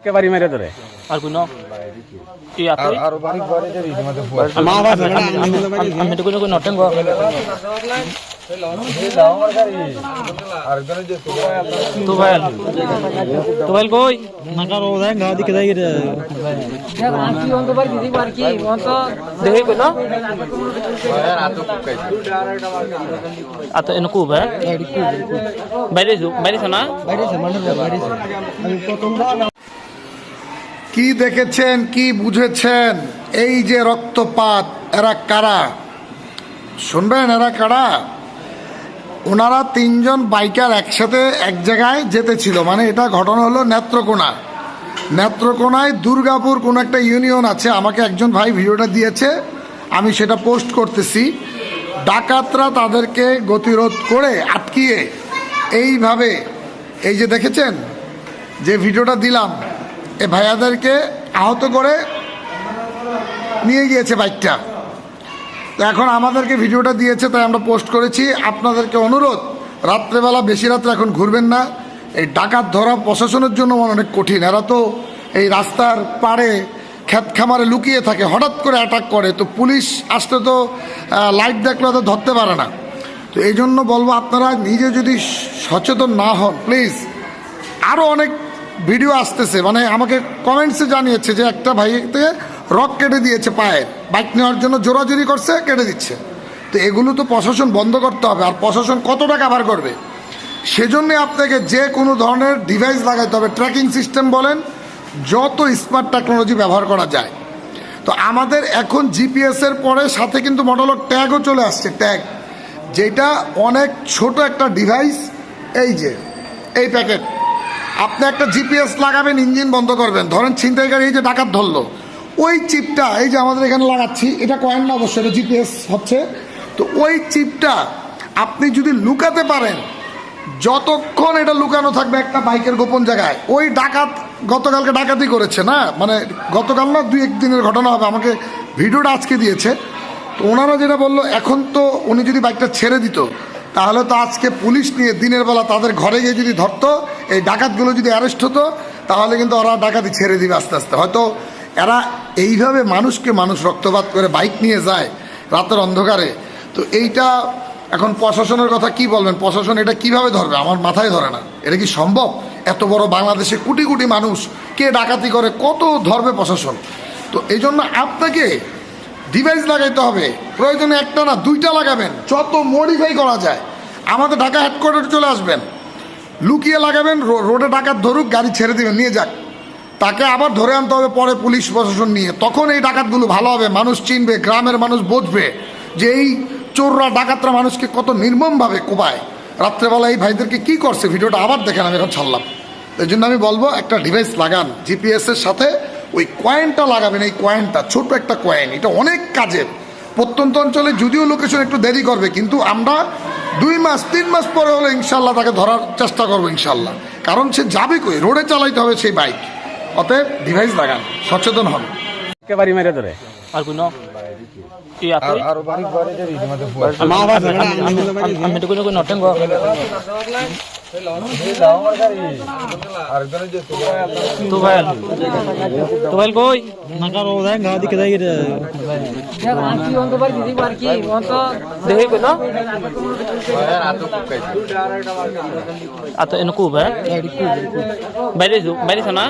একেবারে মেরে ধরে? আর কোনো? কি আছে আরও বাড়ি ঘরে যে রীতিমতো ফুয়ার মা বাবা আমি তো কোনো কোনো নটেন গো আরেকজনের যে তো ভাই তো ভাই কই? দেখি কই না আতো এনে কো ভাই বাইরে বাইরে না? কি দেখেছেন, কি বুঝেছেন? এই যে রক্তপাত, এরা কারা? শুনবেন, এরা কারা? ওনারা তিনজন বাইকার একসাথে এক জায়গায় যেতেছিল মানে এটা ঘটনা হলো নেত্রকোনা। নেত্রকোনায় দুর্গাপুর কোনো একটা ইউনিয়ন আছে, আমাকে একজন ভাই ভিডিওটা দিয়েছে, আমি সেটা পোস্ট করতেছি। ডাকাতরা তাদেরকে গতিরোধ করে আটকিয়ে এইভাবে, এই যে দেখেছেন, যে ভিডিওটা দিলাম এ ভাইয়াদেরকে আহত করে নিয়ে গিয়েছে বাইকটা। তো এখন আমাদেরকে ভিডিওটা দিয়েছে, তাই আমরা পোস্ট করেছি। আপনাদেরকে অনুরোধ, রাত্রেবেলা, বেশি রাত্রে এখন ঘুরবেন না। এই ডাকাত ধরা প্রশাসনের জন্য অনেক কঠিন। এরা তো এই রাস্তার পাড়ে ক্ষেত খামারে লুকিয়ে থাকে, হঠাৎ করে অ্যাটাক করে। তো পুলিশ আসতে তো লাইট দেখলে তো ধরতে পারে না। তো এই জন্য বলব আপনারা নিজে যদি সচেতন না হন প্লিজ আরও অনেক ভিডিও আসতেছে মানে আমাকে কমেন্টসে জানিয়েছে যে একটা ভাইতে রক কেটে দিয়েছে পায়ে বাইক নেওয়ার জন্য জোরাজুরি করছে, কেটে দিচ্ছে। তো এগুলো তো প্রশাসন বন্ধ করতে হবে, আর প্রশাসন কতটা কাভার করবে? সেজন্য আপনাকে যে কোনো ধরনের ডিভাইস লাগাইতে হবে ট্র্যাকিং সিস্টেম বলেন, যত স্মার্ট টেকনোলজি ব্যবহার করা যায়। তো আমাদের এখন জিপিএসের পরে সাথে কিন্তু মডেল ট্যাগও চলে আসছে ট্যাগ যেটা অনেক ছোট একটা ডিভাইস এই যে, এই প্যাকেট আপনি একটা জিপিএস লাগাবেন, ইঞ্জিন বন্ধ করবেন। ধরেন ছিনতাইকারী এই যে ডাকাত ধরলো। ওই চিপটা, এই যে আমাদের এখানে লাগাচ্ছি, এটা কয়েন না অবশ্যই এটা জিপিএস হচ্ছে। তো ওই চিপটা আপনি যদি লুকাতে পারেন, যতক্ষণ এটা লুকানো থাকবে একটা বাইকের গোপন জায়গায়, ওই ডাকাত গতকালকে ডাকাতি করেছে, না? মানে গতকাল না দুই একদিনের ঘটনা হবে, আমাকে ভিডিওটা আজকে দিয়েছে। তো ওনারা যেটা বলল, এখন তো উনি যদি বাইকটা ছেড়ে দিত তাহলে তো আজকে পুলিশ নিয়ে দিনের বেলা তাদের ঘরে গিয়ে যদি ধরতো, এই ডাকাতগুলো যদি অ্যারেস্ট হতো, তাহলে কিন্তু ওরা ডাকাতি ছেড়ে দিবে আস্তে আস্তে। হয়তো এরা এইভাবে মানুষকে মানুষ রক্তপাত করে বাইক নিয়ে যায় রাতের অন্ধকারে। তো এইটা এখন প্রশাসনের কথা কি বলবেন? প্রশাসন এটা কীভাবে ধরবে? আমার মাথায় ধরে না। এটা কি সম্ভব? এত বড় বাংলাদেশে কোটি কোটি মানুষ কে ডাকাতি করে, কত ধরবে প্রশাসন? তো এই জন্য আপনাকে ডিভাইস লাগাইতে হবে। প্রয়োজনে একটা না দুইটা লাগাবেন। যত মডিফাই করা যায়। আমাদের ঢাকা হেডকোয়ার্টারে চলে আসবেন। লুকিয়ে লাগাবেন রোডে ডাকাত ধরুক, গাড়ি ছেড়ে দেবেন, নিয়ে যাক। তাকে আবার ধরে আনতে হবে পরে পুলিশ প্রশাসন নিয়ে। তখন এই ডাকাতগুলো ভালো হবে, মানুষ চিনবে, গ্রামের মানুষ বুঝবে যে এই চোররা, ডাকাতরা মানুষকে কত নির্মমভাবে কোপায়। রাত্রেবেলা এই ভাইদেরকে কি করছে? ভিডিওটা আবার দেখেন, আমি এখন ছাড়লাম। এই জন্য আমি বলব, একটা ডিভাইস লাগান জিপিএসের সাথে ওই কয়েনটা লাগাবেন এই কয়েনটা ছোট একটা কয়েন এটা অনেক কাজের প্রত্যন্ত অঞ্চলে যদিও লোকেশন একটু দেরি করবে কিন্তু আমরা দুই মাস তিন মাস পরে হলে ইনশাল্লাহ তাকে ধরার চেষ্টা করব ইনশাল্লাহ কারণ সে যাবে কই রোডে চালাইতে হবে সেই বাইক অতএব ডিভাইস লাগান সচেতন হন একেবারে মেরে ধরে আর কোনো বাড়ি ঘরে যে রীতিমতো ফুয়ার মা বাবা আমি তো কোনো কোনো নটেন গো আরেকজনের যে তো ভাই তো কই না? আতো এনে কো ভাই বাইরে বাইরে না?